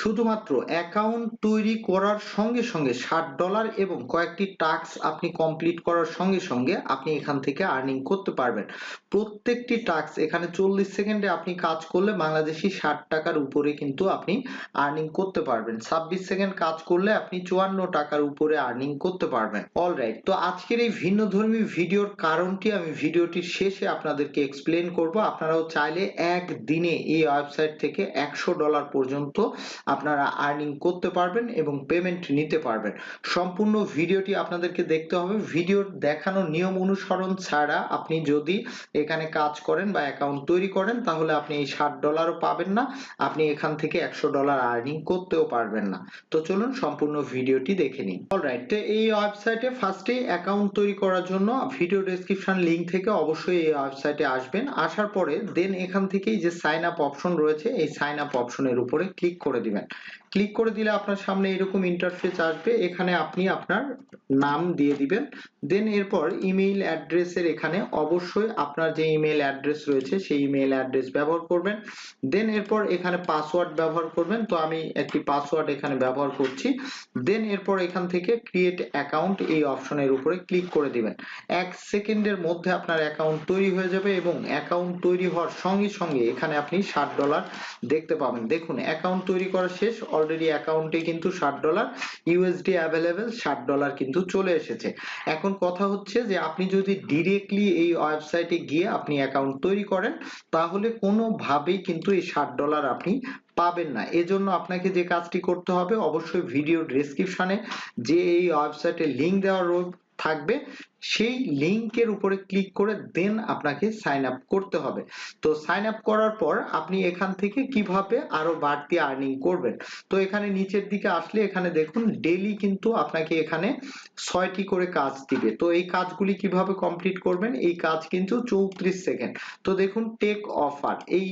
শুধুমাত্র অ্যাকাউন্ট তৈরি করার সঙ্গে সঙ্গে ষাট ডলার এবং কয়েকটি টাস্ক আপনি কমপ্লিট করার সঙ্গে সঙ্গে আপনি এখান থেকে আর্নিং করতে পারবেন। প্রত্যেকটি টাস্ক এখানে চল্লিশ সেকেন্ডে আপনি কাজ করলে বাংলাদেশি ষাট টাকার উপরে কিন্তু আপনি আর্নিং করতে পারবেন। ছাব্বিশ সেকেন্ড কাজ করলে আপনি চুয়ান্ন টাকার উপরে আর্নিং করতে পারবেন। অলরাইট তো আজকের এই ভিন্ন ধর্মী ভিডিওর কারণটি আমি ভিডিওটির শেষে আপনাদেরকে এক্সপ্লেন করব। আপনারাও চাইলে এক দিনে এই ওয়েবসাইট থেকে একশো ডলার পর্যন্ত আপনারা আর্নিং করতে পারবেন এবং পেমেন্ট নিতে পারবেন। সম্পূর্ণ ভিডিওটি আপনাদেরকে দেখতে হবে। ভিডিওর দেখানো নিয়ম অনুসরণ ছাড়া আপনি যদি এখানে কাজ করেন বা অ্যাকাউন্ট তৈরি করেন, তাহলে আপনি এই ষাট ডলারও পাবেন না। আপনি এখান থেকে একশো ডলার আর্নিং করতেও পারবেন না। তো চলুন সম্পূর্ণ ভিডিওটি দেখে নিন অলরাইট তো এই ওয়েবসাইটে ফার্স্টে অ্যাকাউন্ট তৈরি করার জন্য ভিডিও ডেসক্রিপশন লিংক থেকে অবশ্যই এই ওয়েবসাইটে আসবেন। আসার পরে দেন এখান থেকেই যে সাইন আপ অপশন রয়েছে, এই সাইন আপ অপশনের উপরে ক্লিক করে দিবেন। ক্লিক করে দিলে আপনার সামনে এরকম ইন্টারফেস আসবে। এখানে আপনি আপনার নাম দিয়ে দিবেন। দেন এরপর ইমেইল অ্যাড্রেসের এখানে অবশ্যই আপনার যে ইমেইল অ্যাড্রেস রয়েছে, সেই ইমেইল অ্যাড্রেস ব্যবহার করবেন। দেন এরপর এখানে পাসওয়ার্ড ব্যবহার করবেন। তো আমি একটি পাসওয়ার্ড এখানে ব্যবহার করছি। দেন এরপর এখান থেকে ক্রিয়েট অ্যাকাউন্ট এই অপশনের উপরে ক্লিক করে দিবেন। এক সেকেন্ডের মধ্যে আপনার অ্যাকাউন্ট তৈরি হয়ে যাবে এবং অ্যাকাউন্ট তৈরি হওয়ার সঙ্গে সঙ্গে এখানে আপনি ষাট ডলার দেখতে পাবেন। দেখুন অ্যাকাউন্ট তৈরি করা শেষ। অলরেডি অ্যাকাউন্টে কিন্তু ষাট ডলার ইউএসডি অ্যাভেলেবেল ষাট ডলার কিন্তু চলে এসেছে। এখন কথা হচ্ছে যে, আপনি যদি ডিরেক্টলি এই ওয়েবসাইটে গিয়ে আপনি অ্যাকাউন্ট তৈরি করেন, তাহলে কোনোভাবেই কিন্তু এই ষাট ডলার আপনি পাবেন না। এজন্য আপনাকে যে কাজটি করতে হবে, অবশ্যই ভিডিও ডেসক্রিপশনে যে এই ওয়েবসাইটের লিংক দেওয়া থাকবে সেই লিংকের উপরে ক্লিক করে দেন আপনাকে সাইন আপ করতে হবে। তো সাইন আপ করার পর আপনি এখান থেকে কীভাবে আরও বাড়তি আর্নিং করবেন? তো এখানে নিচের দিকে আসলে এখানে দেখুন ডেলি কিন্তু আপনাকে এখানে ছয়টি করে কাজ দিবে। তো এই কাজগুলি কীভাবে কমপ্লিট করবেন? এই কাজ কিন্তু চৌত্রিশ সেকেন্ড তো দেখুন টেক অফার এই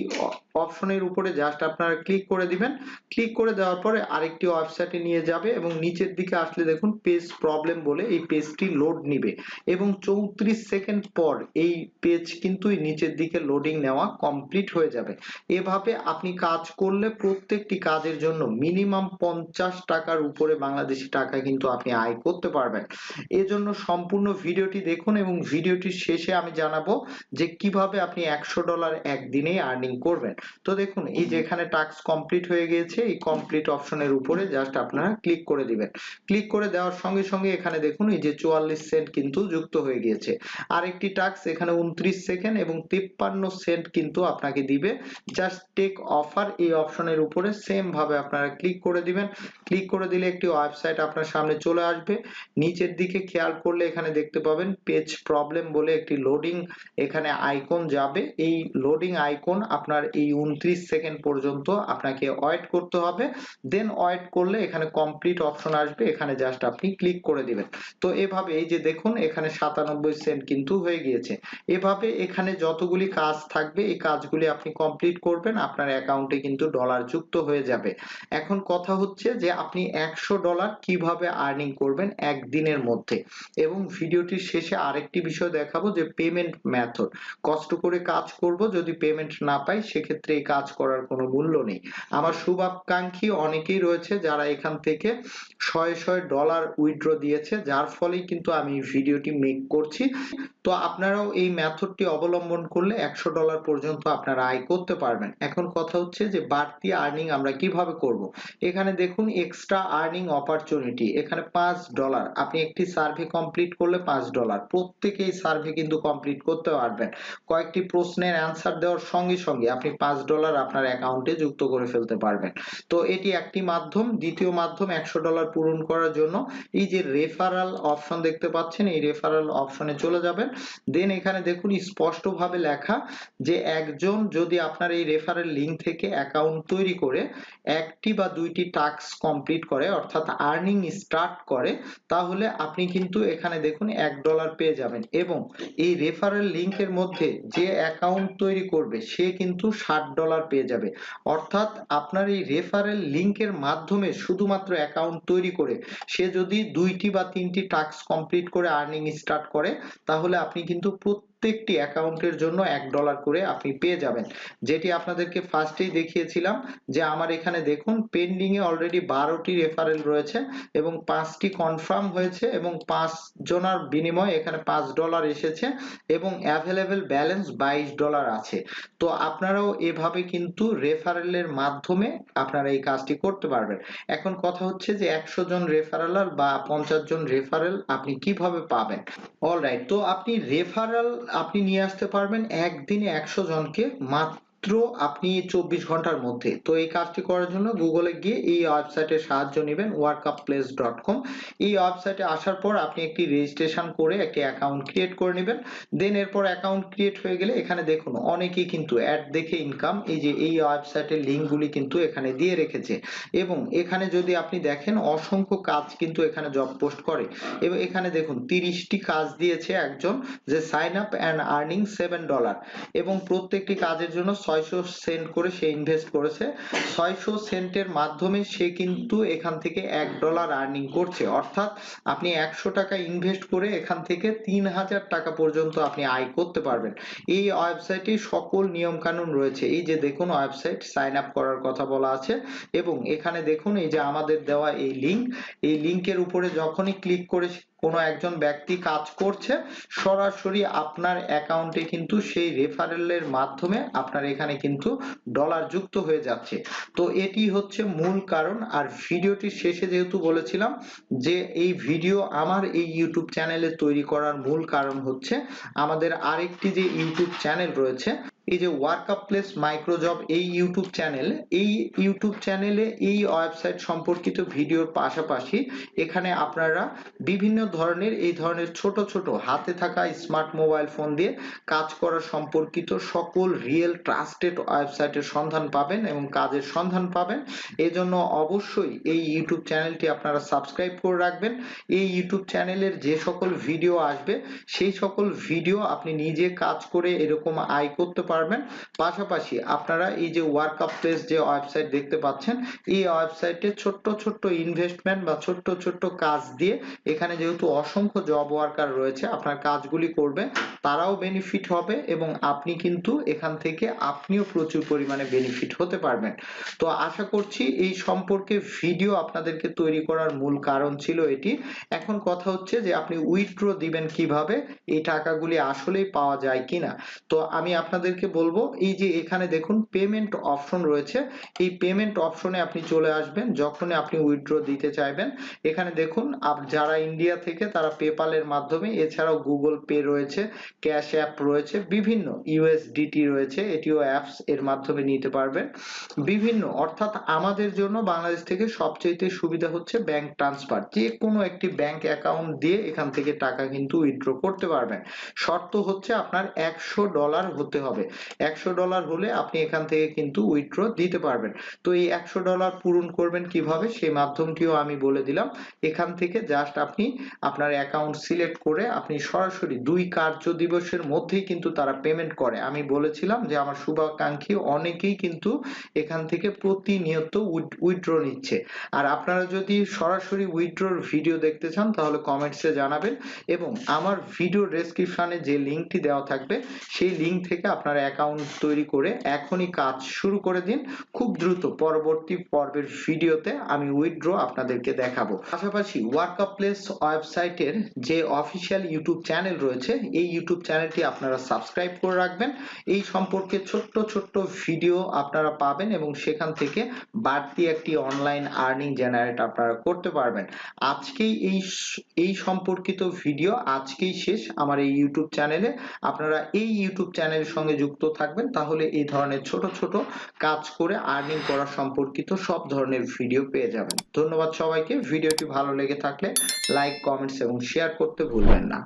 অপশনের উপরে জাস্ট আপনারা ক্লিক করে দিবেন। ক্লিক করে দেওয়ার পরে আরেকটি ওয়েবসাইটে নিয়ে যাবে এবং নিচের দিকে আসলে দেখুন পেজ প্রবলেম বলে এই পেজটি লোড নিবে। এবং চৌত্রিশ সেকেন্ড পর এই পেজ কিন্তু নিচের দিকে লোডিং নেওয়া কমপ্লিট হয়ে যাবে। এভাবে আপনি কাজ করলে প্রত্যেকটি কাজের জন্য মিনিমাম পঞ্চাশ টাকার উপরে বাংলাদেশি টাকা কিন্তু আপনি আয় করতে পারবেন। এজন্য সম্পূর্ণ ভিডিওটি দেখুন এবং ভিডিওটির শেষে আমি জানাব যে কীভাবে আপনি একশো ডলার একদিনেই আর্নিং করবেন। তো দেখুন, এই যে এখানে টাস্ক কমপ্লিট হয়ে গিয়েছে, এই কমপ্লিট অপশনের উপরে জাস্ট আপনারা ক্লিক করে দিবেন। ক্লিক করে দেওয়ার সঙ্গে সঙ্গে এখানে দেখুন, এই যে চুয়াল্লিশ সেন্ট কিন্তু যুক্ত হয়ে গিয়েছে। আরেকটি টাস্ক এখানে উনত্রিশ সেকেন্ড এবং তিপ্পান্ন সেন্ট কিন্তু আপনাকে দিবে। জাস্ট টেক অফার, এই অপশনের উপরে সেম ভাবে আপনারা ক্লিক করে দিবেন। ক্লিক করে দিলে একটি ওয়েবসাইট আপনার সামনে চলে আসবে। নিচের দিকে খেয়াল করলে এখানে দেখতে পাবেন পেজ প্রবলেম বলে একটি লোডিং এখানে আইকন যাবে। এই লোডিং আইকন আপনার এই উনত্রিশ সেকেন্ড পর্যন্ত আপনাকে ওয়েট করতে হবে। দেন ওয়েট করলে এখানে কমপ্লিট অপশন আসবে। এখানে জাস্ট আপনি ক্লিক করে দিবেন। তো এভাবে এই যে দেখুন, এখানে সাতানব্বই সেন্ট কিন্তু হয়ে গিয়েছে। এভাবে এখানে যতগুলি কাজ থাকবে, এই কাজগুলি আপনি কমপ্লিট করবেন, আপনার অ্যাকাউন্টে কিন্তু ডলার যুক্ত হয়ে যাবে। এখন কথা হচ্ছে যে, আপনি একশো ডলার কীভাবে আর্নিং করবেন একদিনের মধ্যে? এবং ভিডিওটির শেষে আরেকটি বিষয় দেখাবো যে পেমেন্ট মেথড কষ্ট করে কাজ করব, যদি পেমেন্ট না পাই, সেক্ষেত্রে এই কাজ করার কোনো মূল্য নেই। আমার শুভাকাঙ্ক্ষী অনেকেই রয়েছে যারা এখান থেকে শয়ে শয়ে ডলার উইথড্র দিয়েছে, যার ফলেই কিন্তু আমি ভিডিওটি মেক করছি? তো আপনারাও এই মেথডটি অবলম্বন করলে একশো ডলার পর্যন্ত আপনারা আয় করতে পারবেন। এখন কথা হচ্ছে যে, বাড়তি আর্নিং আমরা কীভাবে করব? এখানে দেখুন এক্সট্রা আর্নিং অপরচুনিটি এখানে পাঁচ ডলার আপনি একটি সার্ভে কমপ্লিট করলে পাঁচ ডলার প্রত্যেকেই সার্ভে কিন্তু কমপ্লিট করতে পারবেন। কয়েকটি প্রশ্নের অ্যান্সার দেওয়ার সঙ্গে সঙ্গে আপনি পাঁচ ডলার আপনার অ্যাকাউন্টে যুক্ত করে ফেলতে পারবেন। তো এটি একটি মাধ্যম। দ্বিতীয় মাধ্যম একশো ডলার পূরণ করার জন্য এই যে রেফারাল অপশন দেখতে পাচ্ছেন, এই রেফারাল অপশনে চলে যাবেন। দেন এখানে দেখুন, স্পষ্টভাবে লেখা যে একজন যদি আপনার এই রেফারেল লিঙ্ক থেকে অ্যাকাউন্ট তৈরি করে একটি বা দুইটি টাস্ক কমপ্লিট করে, অর্থাৎ আর্নিং স্টার্ট করে, তাহলে আপনি কিন্তু এখানে দেখুন এক ডলার পেয়ে যাবেন। এবং এই রেফারেল লিঙ্কের মধ্যে যে অ্যাকাউন্ট তৈরি করবে, সে কিন্তু ষাট ডলার পেয়ে যাবে। অর্থাৎ আপনার এই রেফারেল লিঙ্কের মাধ্যমে শুধুমাত্র অ্যাকাউন্ট তৈরি করে, সে যদি দুইটি বা তিনটি টাস্ক কমপ্লিট করে আর্নিং স্টার্ট করে তাহলে আপনি কিন্তু প্রত্যেকটি অ্যাকাউন্টের জন্য এক ডলার করে আপনি পেয়ে যাবেন। যেটি আপনাদেরকে ফার্স্টেই দেখিয়েছিলাম যে আমার এখানে দেখুন পেন্ডিং এ অলরেডি বারোটি রেফারেল রয়েছে এবং পাঁচটি কনফার্ম হয়েছে এবং পাঁচ জনার বিনিময়ে এখানে পাঁচ ডলার এসেছে এবং অ্যাভেলেবেল ব্যালেন্স বাইশ ডলার আছে। তো আপনারাও এভাবে কিন্তু রেফারেলের মাধ্যমে আপনারা এই কাজটি করতে পারবেন। এখন কথা হচ্ছে যে একশো জন রেফারেলার বা পঞ্চাশ জন রেফারেল আপনি কীভাবে পাবেন? অলরাইট তো আপনি রেফারেল আপনি নিয়ে আসতে পারবেন একদিনে একশো জনকে মাত্র। আপনি চব্বিশ ঘণ্টার মধ্যে। তো এই কাজটি করার জন্য গুগলে গিয়ে এই ওয়েবসাইটের সাহায্য নেবেন ওয়ার্কআপপ্লেস ডট কম এই ওয়েবসাইটে আসার পর আপনি একটি রেজিস্ট্রেশন করে একটি অ্যাকাউন্ট ক্রিয়েট করে নেবেন। দেন এরপর অ্যাকাউন্ট ক্রিয়েট হয়ে গেলে এখানে দেখুন, অনেকেই কিন্তু অ্যাড দেখে ইনকাম এই যে এই ওয়েবসাইটের লিঙ্কগুলি কিন্তু এখানে দিয়ে রেখেছে। এবং এখানে যদি আপনি দেখেন, অসংখ্য কাজ কিন্তু এখানে জব পোস্ট করে। এবং এখানে দেখুন, তিরিশটি কাজ দিয়েছে একজন, যে sign up and earning seven dollar এবং প্রত্যেকটি কাজের জন্য ছয়শো সেন্ট করে সে ইনভেস্ট করেছে। ছয়শো সেন্টের মাধ্যমে সে কিন্তু এখান থেকে এক ডলার আর্নিং করছে। অর্থাৎ আপনি একশো টাকা ইনভেস্ট করে এখান থেকে তিন হাজার টাকা পর্যন্ত আপনি আয় করতে পারবেন। এই ওয়েবসাইটে সকল নিয়ম কানুন রয়েছে। এই যে দেখুন ওয়েবসাইট সাইন আপ করার কথা বলা আছে এবং এখানে দেখুন এই যে আমাদের দেওয়া এই লিংক এই লিংকের উপরে যখনই ক্লিক করে কোনো একজন ব্যক্তি কাজ করছে, সরাসরি আপনার অ্যাকাউন্টে কিন্তু সেই রেফারেলের মাধ্যমে আপনার এখানে কিন্তু ডলার যুক্ত হয়ে যাচ্ছে। তো এটি হচ্ছে মূল কারণ। আর ভিডিওটির শেষে যেহেতু বলেছিলাম যে এই ভিডিও আমার এই ইউটিউব চ্যানেলে তৈরি করার মূল কারণ হচ্ছে আমাদের আরেকটি যে ইউটিউব চ্যানেল রয়েছে এই যে ওয়ার্কআপ প্লেস মাইক্রোজব এই ইউটিউব চ্যানেল এই ইউটিউব চ্যানেলে এই ওয়েবসাইট সম্পর্কিত ভিডিওর পাশাপাশি এখানে আপনারা বিভিন্ন ধরনের, এই ধরনের ছোট ছোট, হাতে থাকা স্মার্ট মোবাইল ফোন দিয়ে কাজ করা সম্পর্কিত সকল রিয়েল ট্রাস্টেড ওয়েবসাইটের সন্ধান পাবেন এবং কাজের সন্ধান পাবেন। এজন্য অবশ্যই এই ইউটিউব চ্যানেলটি আপনারা সাবস্ক্রাইব করে রাখবেন। এই ইউটিউব চ্যানেলের যে সকল ভিডিও আসবে, সেই সকল ভিডিও আপনি নিজে কাজ করে এরকম আয় করতে পারবেন। পারবেন। পাশাপাশি আপনারা এই যে ওয়ার্কআপ প্লেস যে ওয়েবসাইট দেখতে পাচ্ছেন, এই ওয়েবসাইটে ছোট্ট ছোট্ট ইনভেস্টমেন্ট বা ছোট্ট ছোট্ট কাজ দিয়ে এখানে যেহেতু অসংখ্য জব ওয়ার্কার রয়েছে, আপনার কাজগুলি করবে, তারাও বেনিফিট হবে এবং আপনি কিন্তু এখান থেকে আপনিও প্রচুর পরিমাণে বেনিফিট হতে পারবেন। তো আশা করছি এই সম্পর্কে ভিডিও আপনাদেরকে তৈরি করার মূল কারণ ছিল এটি। এখন কথা হচ্ছে যে আপনি উইথড্র দিবেন কীভাবে, এই টাকাগুলি আসলেই পাওয়া যায় কিনা। তো আমি আপনাদেরকে বলব, এই যে এখানে দেখুন পেমেন্ট অপশন রয়েছে। এই পেমেন্ট অপশনে আপনি চলে আসবেন, যখনই আপনি উইথড্র দিতে চাইবেন। এখানে দেখুন যারা ইন্ডিয়া থেকে তারা পেপালের মাধ্যমে, এছাড়াও গুগল পে রয়েছে ক্যাশ অ্যাপ রয়েছে, বিভিন্ন ইউএসডিটি রয়েছে, এটিও অ্যাপস এর মাধ্যমে নিতে পারবেন। বিভিন্ন, অর্থাৎ আমাদের জন্য বাংলাদেশ থেকে সবচেয়ে সুবিধা হচ্ছে ব্যাংক ট্রান্সফার যে কোনো একটি ব্যাংক অ্যাকাউন্ট দিয়ে এখান থেকে টাকা কিন্তু উইথড্র করতে পারবেন। শর্ত হচ্ছে আপনার একশো ডলার হতে হবে। একশো ডলার হলে আপনি এখান থেকে কিন্তু উইথড্র দিতে পারবেন। তো এই একশো ডলার পূরণ করবেন কীভাবে? সেই মাধ্যমটিও আমি বলে দিলাম। এখান থেকে জাস্ট আপনি আপনার অ্যাকাউন্ট সিলেক্ট করে আপনি সরাসরি দুই কার্য দিবসের মধ্যেই কিন্তু তারা পেমেন্ট করে। আমি বলেছিলাম যে আমার শুভাকাঙ্ক্ষী অনেকেই কিন্তু এখান থেকে প্রতিনিয়ত উইথড্র নিচ্ছে। আর আপনারা যদি সরাসরি উইথড্রর ভিডিও দেখতে চান, তাহলে কমেন্টসে জানাবেন এবং আমার ভিডিও ডেসক্রিপশনে যে লিঙ্কটি দেওয়া থাকবে, সেই লিঙ্ক থেকে আপনারা অ্যাকাউন্ট তৈরি করে এখনই কাজ শুরু করে দিন। খুব দ্রুত পরবর্তী পর্বের ভিডিওতে আমি উইথড্র আপনাদেরকে দেখাবো। পাশাপাশি ওয়ার্কআপ প্লেস ওয়েবসাইটের যে অফিসিয়াল ইউটিউব চ্যানেল রয়েছে, এই ইউটিউব চ্যানেলটি আপনারা সাবস্ক্রাইব করে রাখবেন। এই সম্পর্কে ছোট্ট ছোট্ট ভিডিও আপনারা পাবেন এবং সেখান থেকে বাড়তি একটি অনলাইন আর্নিং জেনারেট আপনারা করতে পারবেন। আজকেই এই এই সম্পর্কিত ভিডিও আজকেই শেষ। আমার এই ইউটিউব চ্যানেলে আপনারা এই ইউটিউব চ্যানেলের সঙ্গে যুক্ত থাকবেন, তাহলে এই ধরনের ছোট ছোট কাজ করে আর্নিং করা সম্পর্কিত সব ধরনের ভিডিও পেয়ে যাবেন। ধন্যবাদ সবাইকে ভিডিওটি ভালো লেগে থাকলে লাইক কমেন্টস এবং শেয়ার করতে ভুলবেন না।